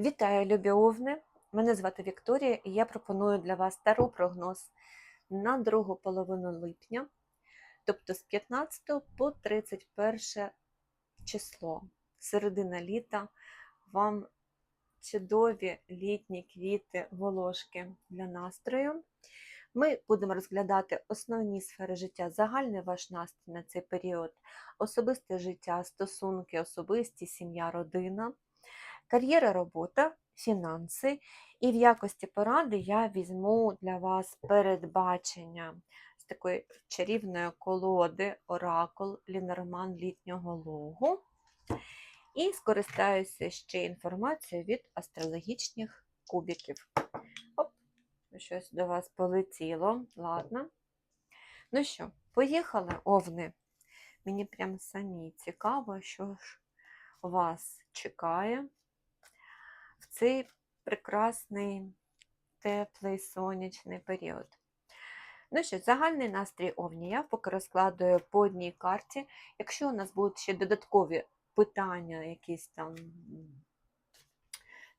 Вітаю, любі овни! Мене звати Вікторія, і я пропоную для вас стару прогноз на другу половину липня, тобто з 15 по 31 число, середина літа. Вам чудові літні квіти, волошки для настрою. Ми будемо розглядати основні сфери життя, загальний ваш настрій на цей період, особисте життя, стосунки, особисті, сім'я, родина кар'єра, робота, фінанси. І в якості поради я візьму для вас передбачення з такої чарівної колоди Оракул Лінорман літнього логу. І скористаюся ще інформацією від астрологічних кубиків. Оп, щось до вас полетіло. Ладно. Ну що, поїхали, овни. Мені прям самі цікаво, що ж вас чекає в цей прекрасний, теплий сонячний період. Ну що, загальний настрій овні я поки розкладую по одній карті. Якщо у нас будуть ще додаткові питання, якісь там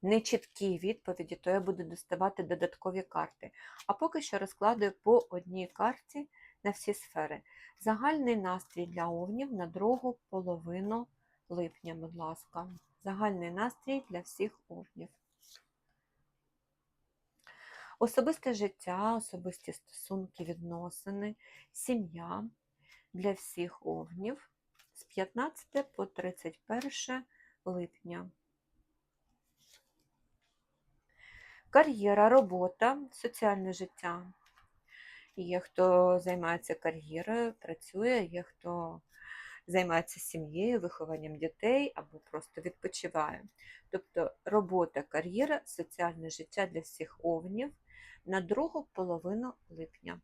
нечіткі відповіді, то я буду доставати додаткові карти. А поки що розкладую по одній карті на всі сфери. Загальний настрій для овнів на другу половину липня, будь ласка. Загальний настрій для всіх овнів. Особисте життя, особисті стосунки, відносини, сім'я для всіх овнів з 15 по 31 липня. Кар'єра, робота, соціальне життя. Є хто займається кар'єрою, працює, є хто займається сім'єю, вихованням дітей або просто відпочиває. Тобто робота, кар'єра, соціальне життя для всіх овнів на другу половину липня.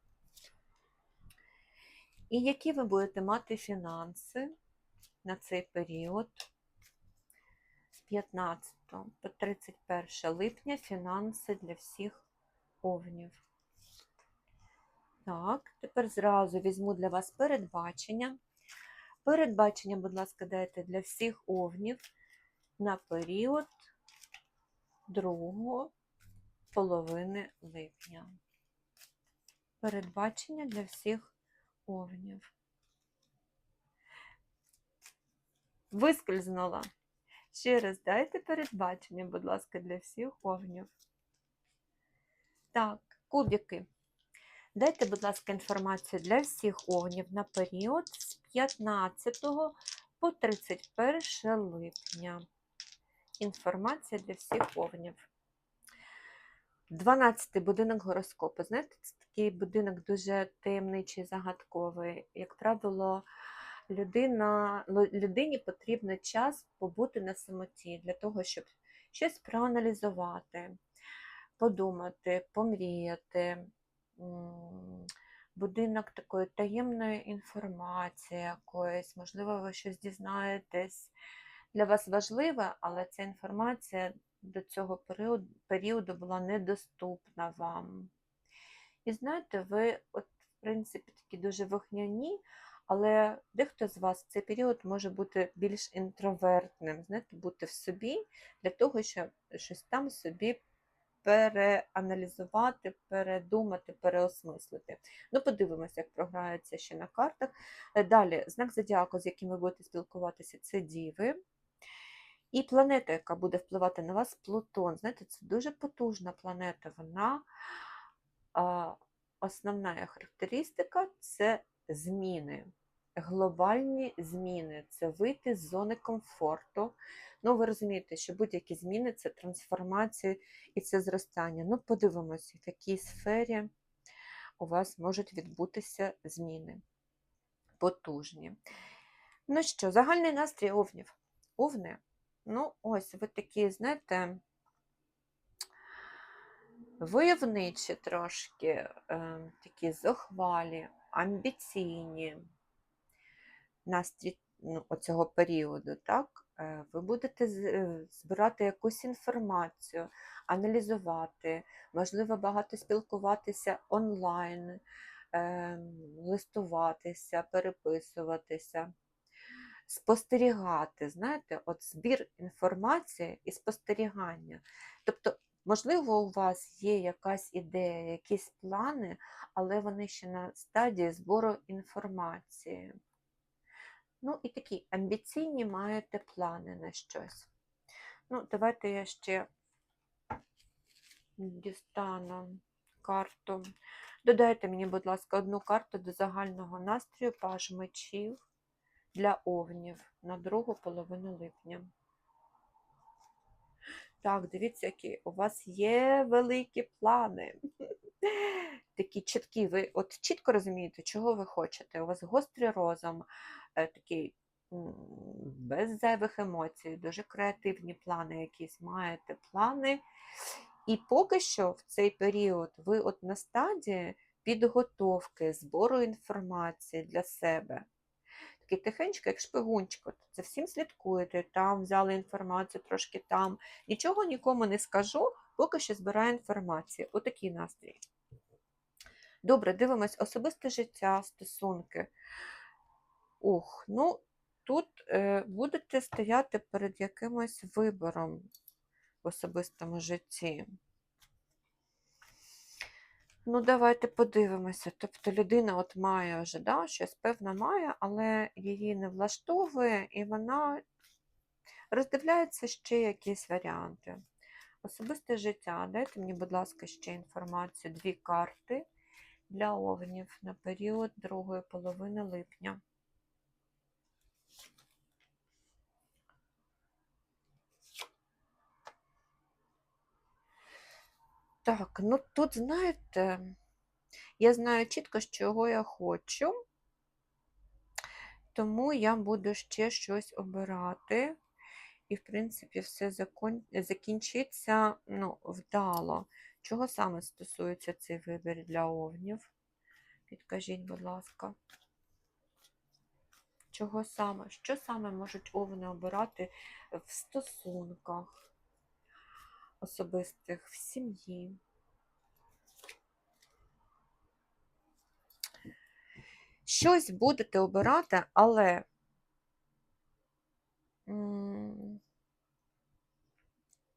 І які ви будете мати фінанси на цей період з 15 по 31 липня фінанси для всіх овнів. Так, тепер зразу візьму для вас передбачення. Передбачення, будь ласка, дайте для всіх овнів на період другого половини липня. Передбачення для всіх овнів. Вискользнула. Ще раз дайте передбачення, будь ласка, для всіх овнів. Так, кубики. Дайте, будь ласка, інформацію для всіх овнів на період з 15 по 31 липня. Інформація для всіх овнів. 12 будинок гороскопу. Знаєте, це такий будинок дуже темний чи загадковий. Як правило, людина, людині потрібен час побути на самоті для того, щоб щось проаналізувати, подумати, помріяти будинок такої таємної інформації якоїсь, можливо, ви щось дізнаєтесь. Для вас важливе, але ця інформація до цього періоду, була недоступна вам. І знаєте, ви, от, в принципі, такі дуже вогняні, але дехто з вас в цей період може бути більш інтровертним, знаєте, бути в собі для того, щоб щось там собі переаналізувати, передумати, переосмислити. Ну, подивимося, як програється ще на картах. Е, далі, знак зодіаку, з яким ви будете спілкуватися, це Діви. І планета, яка буде впливати на вас, Плутон. Знаєте, це дуже потужна планета. Вона основна характеристика це зміни, глобальні зміни, це вийти з зони комфорту. Ну, ви розумієте, що будь-які зміни це трансформація і це зростання. Ну, подивимося, в якій сфері у вас можуть відбутися зміни потужні. Ну що, загальний настрій овнів. Овни, ну, ось ви такі, знаєте, войовничі трошки, е, такі зухвалі, амбіційні настрій ну, оцього періоду, так? Е, ви будете е, збирати якусь інформацію, аналізувати, можливо, багато спілкуватися онлайн, ем, листуватися, переписуватися. спостерігати, знаєте, от збір інформації і спостерігання. Тобто, можливо, у вас є якась ідея, якісь плани, але вони ще на стадії збору інформації. Ну, і такі амбіційні маєте плани на щось. Ну, давайте я ще дістану карту. Додайте мені, будь ласка, одну карту до загального настрою паж мечів для овнів на другу половину липня. Так, дивіться, які у вас є великі плани. Такі чіткі, ви от чітко розумієте, чого ви хочете. У вас гострий розум, е, такий без зайвих емоцій, дуже креативні плани якісь маєте плани. І поки що в цей період ви от на стадії підготовки, збору інформації для себе. Такий тихенько, як шпигунчик. От За всім слідкуєте, там взяли інформацію, трошки там. Нічого нікому не скажу, поки що збираю інформацію. Отакий настрій. Добре, дивимось особисте життя, стосунки. Ух, ну тут е, будете стояти перед якимось вибором в особистому житті. Ну, давайте подивимося. Тобто людина от має вже, да, щось певно має, але її не влаштовує, і вона роздивляється ще якісь варіанти. Особисте життя. Дайте мені, будь ласка, ще інформацію. Дві карти для овнів на період другої половини липня. Так, ну тут, знаєте, я знаю чітко, чого я хочу, тому я буду ще щось обирати. І, в принципі, все закон... закінчиться ну, вдало. Чого саме стосується цей вибір для овнів? Підкажіть, будь ласка. Чого саме? Що саме можуть овни обирати в стосунках особистих, в сім'ї? Щось будете обирати, але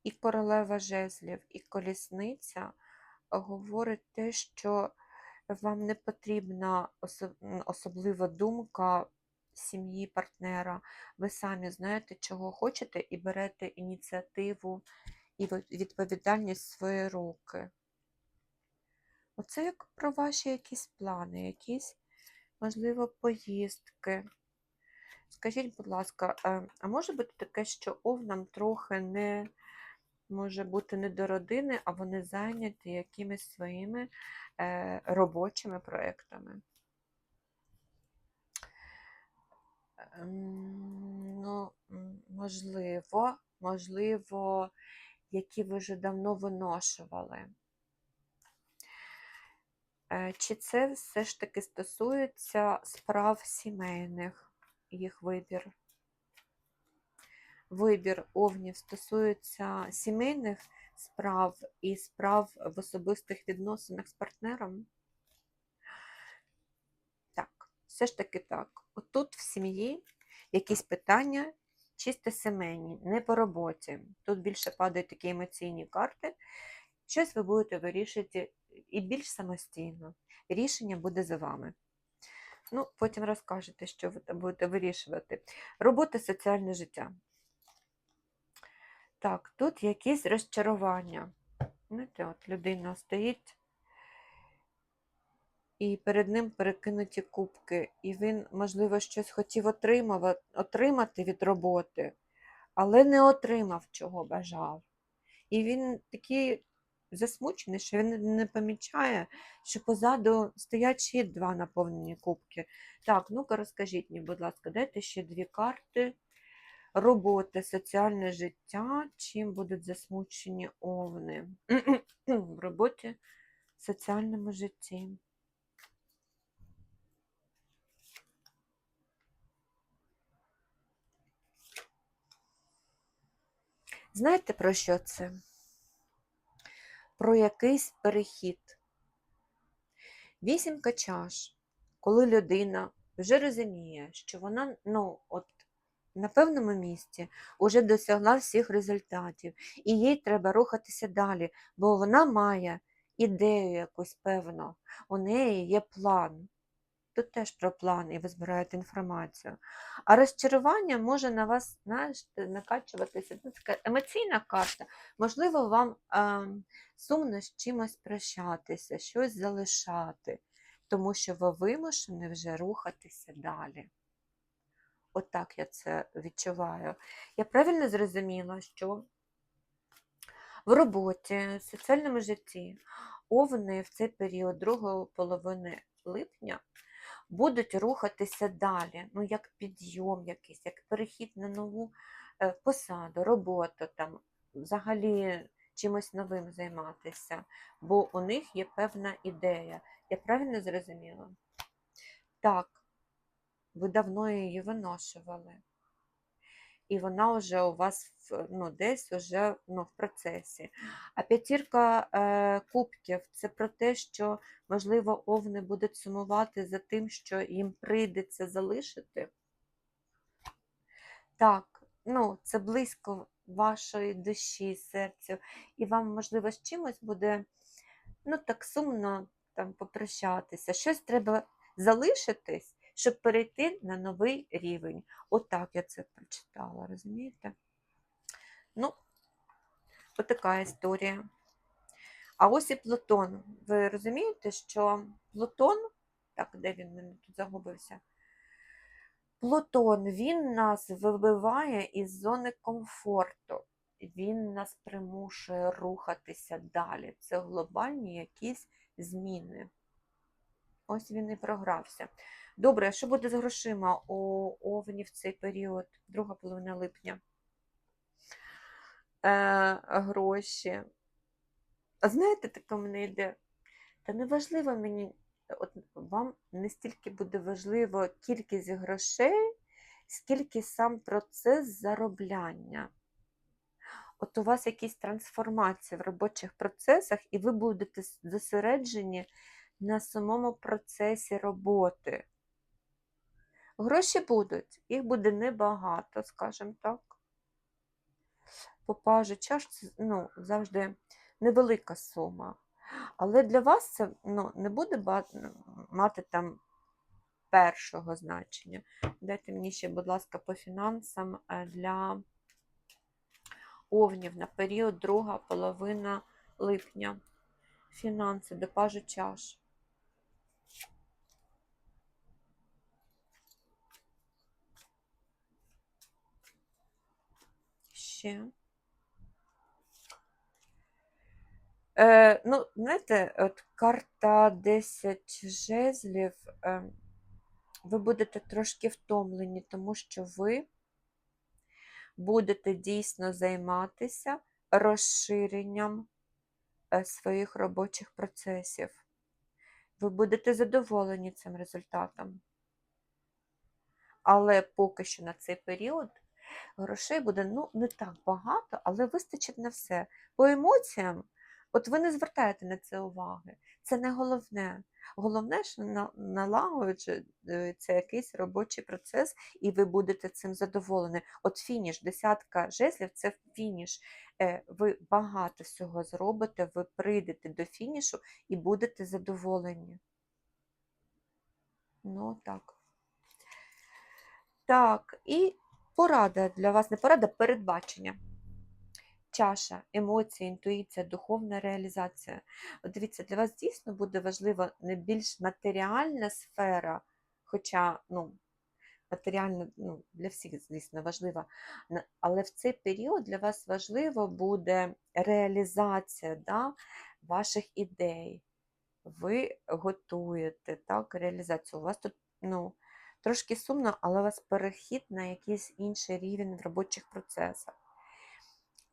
і королева жезлів, і колісниця говорить те, що вам не потрібна особлива думка сім'ї партнера. Ви самі знаєте, чого хочете, і берете ініціативу і відповідальність в свої руки. Оце як про ваші якісь плани, якісь, можливо, поїздки. Скажіть, будь ласка, е, а може бути таке, що овнам трохи не може бути не до родини, а вони зайняті якимись своїми е, робочими проектами? Ем, Ну, можливо, можливо, які ви вже давно виношували. Е, Чи це все ж таки стосується справ сімейних, їх вибір? Вибір овнів стосується сімейних справ і справ в особистих відносинах з партнером? Так, все ж таки так. Отут в сім'ї якісь питання чисто сімейні, не по роботі. Тут більше падають такі емоційні карти. Щось ви будете вирішити і більш самостійно. Рішення буде за вами. Ну, потім розкажете, що ви будете вирішувати. Робота, соціальне життя. Так, тут якісь розчарування. Знаєте, от людина стоїть, і перед ним перекинуті кубки, і він, можливо, щось хотів отримати від роботи, але не отримав, чого бажав. І він такий засмучений, що він не помічає, що позаду стоять ще два наповнені кубки. Так, ну-ка розкажіть мені, будь ласка, дайте ще дві карти. Робота, соціальне життя, чим будуть засмучені овни в роботі, в соціальному житті. Знаєте, про що це? Про якийсь перехід. Вісімка чаш, коли людина вже розуміє, що вона, ну, от на певному місці вже досягла всіх результатів, і їй треба рухатися далі, бо вона має ідею якусь певну, у неї є план. Тут теж про план, і ви збираєте інформацію. А розчарування може на вас знаєш, накачуватися. Ну, така емоційна карта. Можливо, вам е, сумно з чимось прощатися, щось залишати, тому що ви вимушені вже рухатися далі. Отак я це відчуваю. Я правильно зрозуміла, що в роботі, в соціальному житті овни в цей період другої половини липня будуть рухатися далі, ну як підйом якийсь, як перехід на нову е, посаду, роботу, там, взагалі чимось новим займатися, бо у них є певна ідея. Я правильно зрозуміла? Так, ви давно її виношували. І вона вже у вас ну, десь уже ну, в процесі. А п'ятірка е, кубків це про те, що, можливо, овни будуть сумувати за тим, що їм прийдеться залишити. Так, ну, це близько вашої душі, серцю, і вам, можливо, з чимось буде ну, так сумно там, попрощатися. Щось треба залишитись, щоб перейти на новий рівень. Отак я це прочитала, розумієте? Ну, отака історія. А ось і Плутон. Ви розумієте, що Плутон, так, де він мене тут загубився? Плутон, він нас вибиває із зони комфорту. Він нас примушує рухатися далі. Це глобальні якісь зміни. Ось він і програвся. Добре, що буде з грошима у Овні в цей період, друга половина липня? Е, гроші. А знаєте, таке мене йде. Та не важливо мені, от вам не стільки буде важливо кількість грошей, скільки сам процес заробляння. От у вас якісь трансформації в робочих процесах, і ви будете зосереджені на самому процесі роботи. Гроші будуть, їх буде небагато, скажімо так. Попажу чаш це ну, завжди невелика сума. Але для вас це ну, не буде мати там першого значення. Дайте мені ще, будь ласка, по фінансам е, для овнів на період друга половина липня. Фінанси до пажу чаш. Ще. Е, ну, знаєте, от карта 10 жезлів, е, ви будете трошки втомлені, тому що ви будете дійсно займатися розширенням е, своїх робочих процесів. Ви будете задоволені цим результатом. Але поки що на цей період грошей буде ну, не так багато, але вистачить на все. По емоціям, от ви не звертаєте на це уваги. Це не головне. Головне, що на- налагоджується якийсь робочий процес, і ви будете цим задоволені. От фініш, десятка жезлів це фініш. Е, Ви багато всього зробите, ви прийдете до фінішу і будете задоволені. Ну, так. Так, і порада для вас, не порада, передбачення. Чаша, емоції, інтуїція, духовна реалізація. От дивіться, для вас дійсно буде важлива не більш матеріальна сфера, хоча ну, матеріальна ну, для всіх, звісно, важлива. Але в цей період для вас важливо буде реалізація да, ваших ідей. Ви готуєте так, реалізацію. У вас тут ну, трошки сумно, але у вас перехід на якийсь інший рівень в робочих процесах.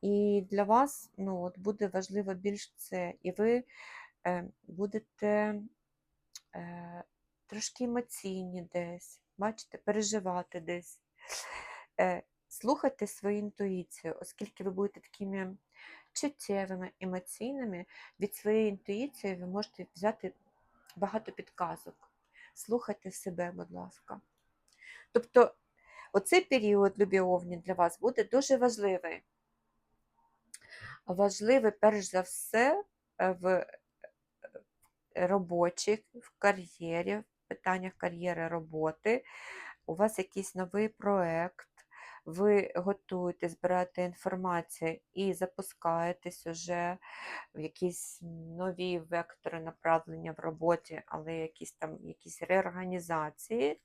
І для вас ну, от буде важливо більш це. І ви е, будете е, трошки емоційні десь, бачите, переживати десь. Е, слухайте свою інтуїцію, оскільки ви будете такими чуттєвими, емоційними, від своєї інтуїції ви можете взяти багато підказок. Слухайте себе, будь ласка. Тобто Оцей період, любі овні, для вас буде дуже важливий. Важливий, перш за все, е, в е, робочих, в кар'єрі, в питаннях кар'єри роботи. У вас якийсь новий проект, ви готуєте, збираєте інформацію і запускаєтесь уже в якісь нові вектори направлення в роботі, але якісь там якісь реорганізації.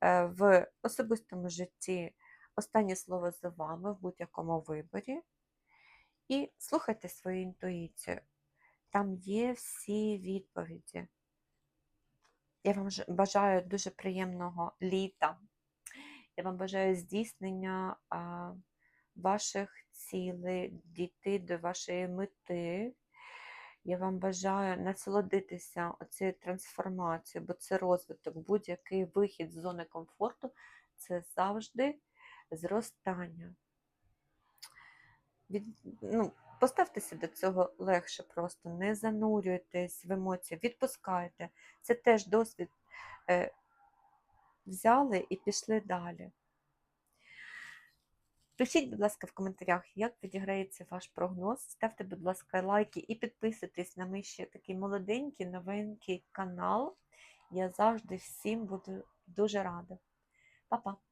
Е, В особистому житті останнє слово за вами в будь-якому виборі. І слухайте свою інтуїцію. Там є всі відповіді. Я вам бажаю дуже приємного літа. Я вам бажаю здійснення а, ваших цілей, дійти до вашої мети. Я вам бажаю насолодитися цією трансформацією, бо це розвиток, будь-який вихід з зони комфорту це завжди зростання. Від, ну, поставтеся до цього легше, просто не занурюйтесь в емоції, відпускайте. Це теж досвід. Е, взяли і пішли далі. Пишіть, будь ласка, в коментарях, як відіграється ваш прогноз. Ставте, будь ласка, лайки і підписуйтесь на мій ще такий молоденький, новенький канал. Я завжди всім буду дуже рада. Па-па!